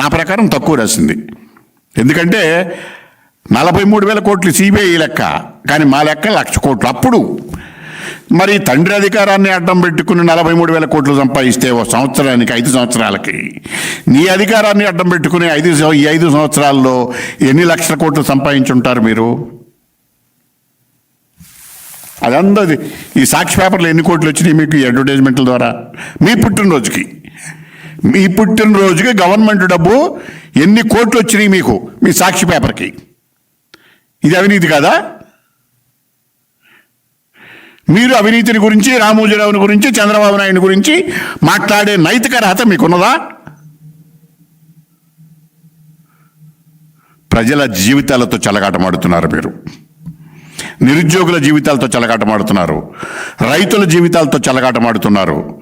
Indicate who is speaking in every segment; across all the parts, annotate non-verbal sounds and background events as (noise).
Speaker 1: నా ప్రకారం తక్కువ రాసింది. ఎందుకంటే నలభై మూడు వేల కోట్లు సిబిఐ లెక్క కానీ మా లెక్క లక్ష కోట్లు అప్పుడు. మరి తండ్రి అధికారాన్ని అడ్డం పెట్టుకుని నలభై మూడు వేల కోట్లు సంపాదిస్తే ఓ సంవత్సరానికి ఐదు సంవత్సరాలకి. నీ అధికారాన్ని అడ్డం పెట్టుకుని ఐదు ఈ ఐదు సంవత్సరాల్లో ఎన్ని లక్షల కోట్లు సంపాదించుంటారు మీరు? అదంతది ఈ సాక్షి పేపర్లు ఎన్ని కోట్లు వచ్చినాయి మీకు ఈ అడ్వర్టైజ్మెంట్ల ద్వారా? మీ పుట్టినరోజుకి. మీ పుట్టినరోజుకి గవర్నమెంట్ డబ్బు ఎన్ని కోట్లు వచ్చినాయి మీకు? మీ సాక్షి పేపర్కి. ఇది అవినీతి కాదా? మీరు అవినీతిని గురించి రామోజీరావుని గురించి చంద్రబాబు నాయుడు గురించి మాట్లాడే నైతిక అర్హత మీకున్నదా? ప్రజల జీవితాలతో చెలగాటమాడుతున్నారు మీరు. నిరుద్యోగుల జీవితాలతో చెలగాటమాడుతున్నారు. రైతుల జీవితాలతో చెలగాటమాడుతున్నారు.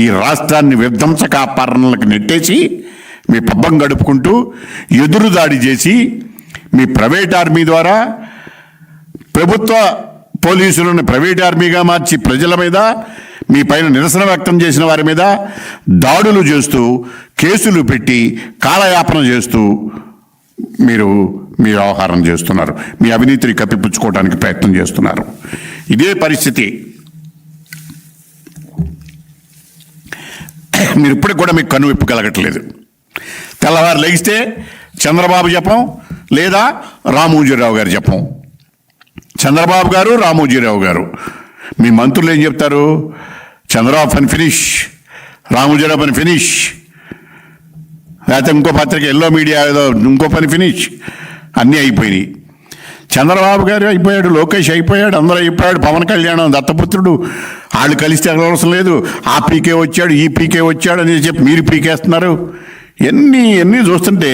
Speaker 1: ఈ రాష్ట్రాన్ని విధ్వంసకాపారణలకు నెట్టేసి మీ పబ్బం గడుపుకుంటూ ఎదురుదాడి చేసి మీ ప్రైవేట్ ఆర్మీ ద్వారా ప్రభుత్వ పోలీసులను ప్రైవేట్ ఆర్మీగా మార్చి ప్రజల మీద మీ పైన నిరసన వ్యక్తం చేసిన వారి మీద దాడులు చేస్తూ కేసులు పెట్టి కాలయాపన చేస్తూ మీరు మీ వ్యవహారం చేస్తున్నారు. మీ అవినీతిని కప్పిపుచ్చుకోవడానికి ప్రయత్నం చేస్తున్నారు. ఇదే పరిస్థితి. మీరు ఇప్పటికి కూడా మీకు కన్ను విప్పగలగట్లేదు తెల్లవారు లెగిస్తే చంద్రబాబు జపం లేదా రామోజీరావు గారు జపం. చంద్రబాబు గారు రామోజీరావు గారు. మీ మంత్రులు ఏం చెప్తారు? చంద్రబాబు పని ఫినిష్ రామోజీరావు పని ఫినిష్ లేకపోతే ఇంకో పత్రిక ఎల్లో మీడియా ఏదో ఇంకో పని ఫినిష్ అన్నీ అయిపోయినాయి. చంద్రబాబు గారు అయిపోయాడు లోకేష్ అయిపోయాడు అందరూ అయిపోయాడు పవన్ కళ్యాణ్ దత్తపుత్రుడు. వాళ్ళు కలిస్తే అవసరం లేదు. ఆ పీకే వచ్చాడు ఈ పీకే వచ్చాడు అని చెప్పి మీరు పీకేస్తున్నారు. ఎన్ని ఎన్ని చూస్తుంటే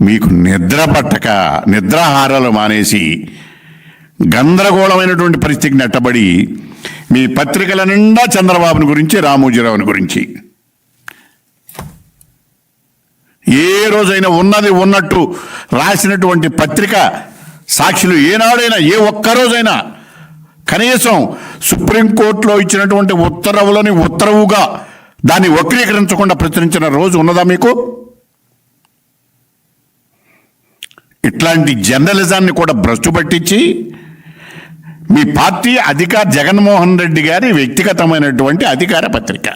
Speaker 1: మీకు నిద్ర పట్టక నిద్రాహారాలు మానేసి గందరగోళమైనటువంటి పరిస్థితికి నెట్టబడి మీ పత్రికల నిండా చంద్రబాబుని గురించి రామోజీరావుని గురించి. ఏ రోజైనా ఉన్నది ఉన్నట్టు రాసినటువంటి పత్రిక సాక్షులు ఏనాడైనా ఏ ఒక్కరోజైనా కనీసం సుప్రీంకోర్టులో ఇచ్చినటువంటి ఉత్తర్వులని ఉత్తర్వుగా దాన్ని వక్రీకరించకుండా ప్రచురించిన రోజు ఉన్నదా మీకు? ఇట్లాంటి జర్నలిజాన్ని కూడా భ్రష్టు పట్టించి మీ పార్టీ అధికార జగన్మోహన్ రెడ్డి గారి వ్యక్తిగతమైనటువంటి అధికార పత్రిక.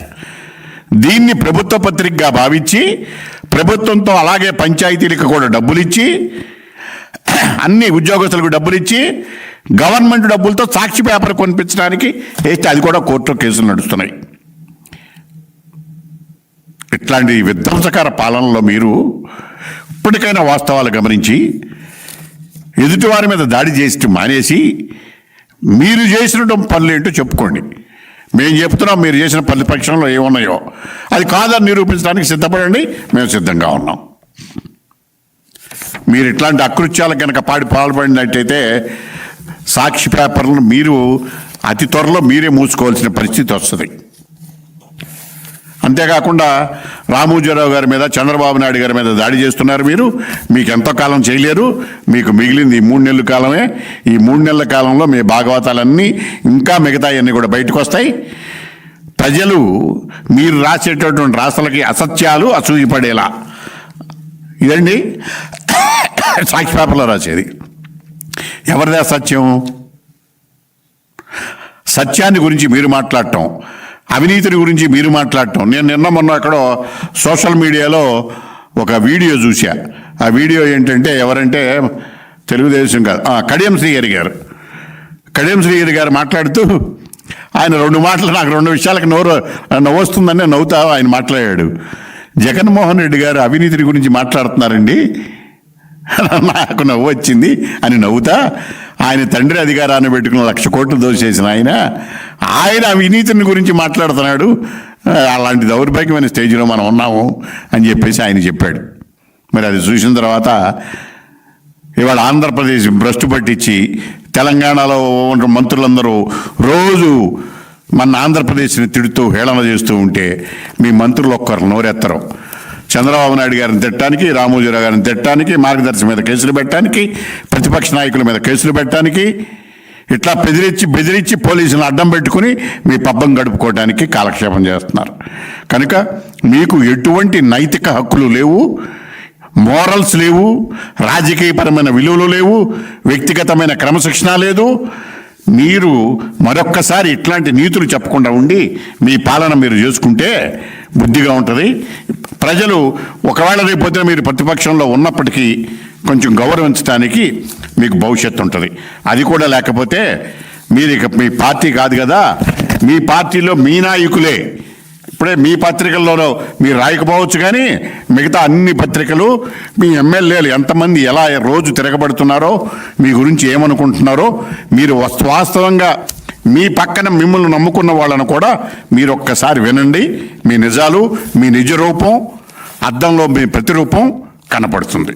Speaker 1: దీన్ని ప్రభుత్వ పత్రికగా భావించి ప్రభుత్వంతో అలాగే పంచాయతీలకు కూడా డబ్బులు ఇచ్చి అన్ని ఉద్యోగస్తులకు డబ్బులు ఇచ్చి గవర్నమెంట్ డబ్బులతో సాక్షి పేపర్ కొనిపించడానికి వేస్తే అది కూడా కోర్టులో కేసులు నడుస్తున్నాయి. ఇట్లాంటి విధ్వంసకర పాలనలో మీరు ఇప్పటికైనా వాస్తవాలు గమనించి ఎదుటివారి మీద దాడి చేసి మానేసి మీరు చేసినటువంటి పనులు ఏంటో చెప్పుకోండి. మేము చెప్తున్నాం మీరు చేసిన ప్రతిపక్షంలో ఏమున్నాయో. అది కాదని నిరూపించడానికి సిద్ధపడండి మేము సిద్ధంగా ఉన్నాం. మీరు ఇట్లాంటి అకృత్యాలు కనుక పాడి పాల్పడినట్టయితే సాక్షి పేపర్లను మీరు అతి త్వరలో మీరే మూసుకోవాల్సిన పరిస్థితి వస్తుంది. అంతేకాకుండా రామోజీరావు గారి మీద చంద్రబాబు నాయుడు గారి మీద దాడి చేస్తున్నారు మీరు మీకు ఎంతో కాలం చేయలేరు. మీకు మిగిలింది ఈ మూడు నెలల కాలమే. ఈ మూడు నెలల కాలంలో మీ భాగవతాలన్నీ ఇంకా మిగతాయన్నీ కూడా బయటకు వస్తాయి ప్రజలు మీరు రాసేటటువంటి రాష్ట్రాలకి అసత్యాలు అసూయపడేలా. ఇదండి. సాక్షి పేపర్లో రాసేది. ఎవరిదే సత్యం సత్యాన్ని గురించి మీరు మాట్లాడటం. అవినీతిని గురించి మీరు మాట్లాడటం. నేను నిన్న మొన్న అక్కడ సోషల్ మీడియాలో ఒక వీడియో చూసా ఆ వీడియో ఏంటంటే ఎవరంటే తెలుగుదేశం కాదు కడియం శ్రీహరి గారు. కడియం శ్రీహరి గారు మాట్లాడుతూ ఆయన రెండు మాటలు నాకు రెండు విషయాలకు నోరు నవ్వొస్తుందని నవ్వుతా ఆయన మాట్లాడాడు. జగన్మోహన్ రెడ్డి గారు అవినీతిని గురించి మాట్లాడుతున్నారండి. (laughs) నాకు నవ్వు వచ్చింది అని నవ్వుతా ఆయన తండ్రి అధికారాన్ని పెట్టుకున్న లక్ష కోట్లు దోచేసిన ఆయన ఆయన అవినీతిని గురించి మాట్లాడుతున్నాడు. అలాంటి దౌర్భాగ్యమైన స్టేజ్లో మనం ఉన్నాము అని చెప్పేసి ఆయన చెప్పాడు. మరి అది చూసిన తర్వాత ఇవాళ ఆంధ్రప్రదేశ్ భ్రష్టు పట్టించి తెలంగాణలో ఉన్న మంత్రులందరూ రోజు మన ఆంధ్రప్రదేశ్ని తిడుతూ హేళన చేస్తూ ఉంటే మీ మంత్రులు ఒక్కరు నోరెత్తరు. చంద్రబాబు నాయుడు గారిని తిట్టడానికి రామోజీరావు గారిని తిట్టడానికి మార్గదర్శి మీద కేసులు పెట్టడానికి ప్రతిపక్ష నాయకుల మీద కేసులు పెట్టడానికి ఇట్లా బెదిరించి బెదిరించి పోలీసులను అడ్డం పెట్టుకుని మీ పబ్బం గడుపుకోవడానికి కాలక్షేపం చేస్తున్నారు. కనుక మీకు ఎటువంటి నైతిక హక్కులు లేవు మోరల్స్ లేవు రాజకీయపరమైన విలువలు లేవు వ్యక్తిగతమైన క్రమశిక్షణ లేదు మీరు మరొక్కసారి ఇట్లాంటి నీతులు చెప్పకుండా ఉండి మీ పాలన మీరు చేసుకుంటే బుద్ధిగా ఉంటుంది. ప్రజలు ఒకవేళ రేపొద్దున మీరు ప్రతిపక్షంలో ఉన్నప్పటికీ కొంచెం గౌరవించడానికి మీకు భవిష్యత్తు ఉంటుంది. అది కూడా లేకపోతే మీరు ఇక మీ పార్టీ కాదు కదా. మీ పార్టీలో మీ నాయకులే ఇప్పుడే మీ పత్రికల్లోనూ మీరు రాయకపోవచ్చు కానీ మిగతా అన్ని పత్రికలు మీ ఎమ్మెల్యేలు ఎంతమంది ఎలా రోజు తిరగబడుతున్నారో మీ గురించి ఏమనుకుంటున్నారో మీరు వాస్తవంగా మీ పక్కన మిమ్మల్ని నమ్ముకున్న వాళ్ళను కూడా మీరు ఒక్కసారి వినండి. మీ నిజాలు మీ నిజ రూపం అద్దంలో మీ ప్రతిరూపం కనపడుతుంది.